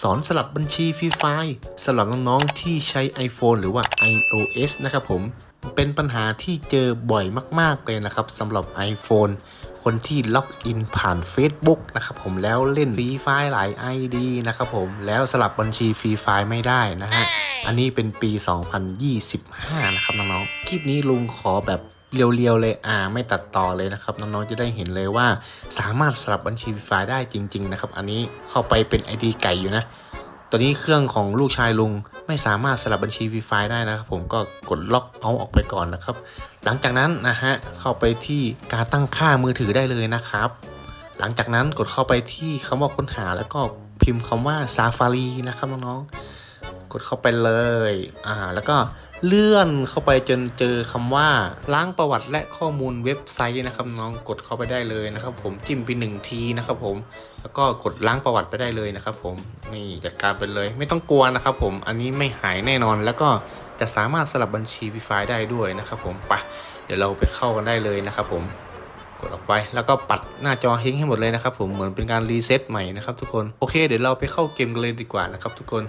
สอนสลับบัญชีฟรีไฟล์สำหรับน้องๆที่ใช้ iPhone หรือว่า iOS นะครับผมเป็นปัญหาที่เจอบ่อยมาก ๆ เลยนะครับสำหรับ iPhone คนที่ล็อกอินผ่าน Facebook นะครับผมแล้วเล่นฟรีไฟล์หลาย ID นะครับผมแล้วสลับบัญชีฟรีไฟล์ไม่ได้นะฮะ อันนี้เป็นปี 2025 นะครับน้องๆ คลิปนี้ลุงขอแบบเรียวๆเลยอ่าไม่ตัดต่อเลยนะครับน้องๆจะได้เห็นเลยว่า สามารถสลับบัญชีฟรีไฟล์ได้จริง ๆ นะครับ อันนี้เข้าไปเป็น ID ไก่อยู่นะ ตัวนี้เครื่องของลูกชายลุงไม่สามารถสลับบัญชีฟรีไฟได้นะครับผมก็กดล็อกเอาออกไปก่อนนะครับ หลังจากนั้นนะฮะเข้าไปที่การตั้งค่ามือถือได้เลยนะครับ หลังจากนั้นกดเข้าไปที่คำว่าค้นหาแล้วก็พิมพ์คำว่า Safari นะครับน้องๆกดเข้าไปเลยอ่าแล้วก็ เลื่อนเข้าไปจนเจอคำว่าล้างประวัติและข้อมูลเว็บไซต์นะครับน้องกดเข้าไปได้เลยนะครับ ผมจิ้มไปหนึ่งทีนะครับผมแล้วก็กดล้างประวัติไปได้เลยนะครับ ผมนี่จัดการไปเลย ไม่ต้องกลัวนะครับ ผมอันนี้ไม่หายแน่นอน แล้วก็จะสามารถสลับบัญชีวีไฟได้ด้วยนะครับ ผมไปเดี๋ยวเราไปเข้ากันได้เลยนะครับ ผม กดออกไป แล้วก็ปัดหน้าจอเฮงให้หมดเลยนะครับผมเหมือนเป็นการรีเซ็ตใหม่นะครับทุกคนโอเค เดี๋ยวเราไปเข้าเกมกันเลยดีกว่านะครับทุกคน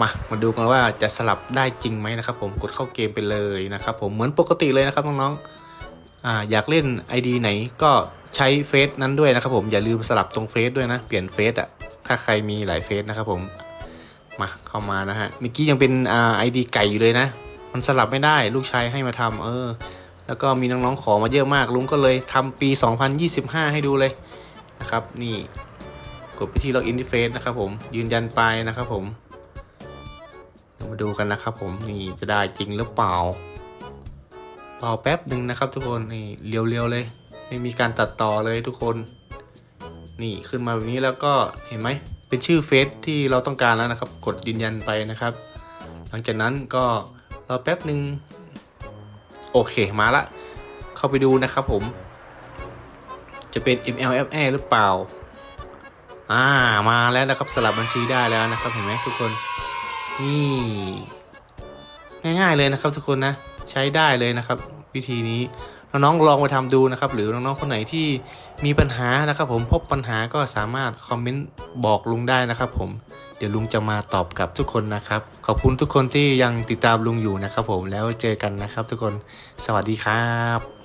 มามาดูกันว่าจะสลับได้จริงไหมนะครับผมกดเข้าเกมไปเลยนะครับผมเหมือนปกติเลยนะครับน้องๆออยากเล่น ID ไหนก็ใช้เฟซนั้นด้วยนะครับผมอย่าลืมสลับตรงเฟซด้วยนะเปลี่ยนเฟซอะถ้าใครมีหลายเฟซนะครับผมมาเข้ามานะฮะเมื่อกี้ยังเป็นไอดีไก่อยู่เลยนะ มันสลับไม่ได้ลูกชายให้มาทำเออ แล้วก็มีน้องๆขอมาเยอะมาก ลุงก็เลยทำปี 2025 ให้ดูเลยนะครับ นี่กดไปที่ล็อกอินที่เฟซนะครับผม ยืนยันไปนะครับผมมาดูกันนะครับผม นี่จะได้จริงหรือเปล่ารอแป๊บหนึ่งนะครับทุกคน นี่เรียวๆเลย ไม่มีการตัดต่อเลยทุกคน นี่ขึ้นมาแบบนี้แล้วก็เห็นไหม เป็นชื่อเฟซที่เราต้องการแล้วนะครับ กดยืนยันไปนะครับ หลังจากนั้นก็รอแป๊บหนึ่ง โอเคมาละ เข้าไปดูนะครับผม จะเป็น MLFA หรือเปล่า อ่ามาแล้วนะครับสลับบัญชีได้แล้วนะครับ เห็นไหมทุกคน นี่ ง่าย ๆเลยนะครับ ทุกคนนะ ใช้ได้เลยนะครับ วิธีนี้น้องๆลองไปทำดูนะครับ หรือน้องๆคนไหนที่มีปัญหานะครับ ผมพบปัญหาก็สามารถคอมเมนต์บอกลุงได้นะครับ ผม เดี๋ยวลุงจะมาตอบกับทุกคนนะครับ ขอบคุณทุกคนที่ยังติดตามลุงอยู่นะครับผมแล้วเจอกันนะครับทุกคนสวัสดีครับ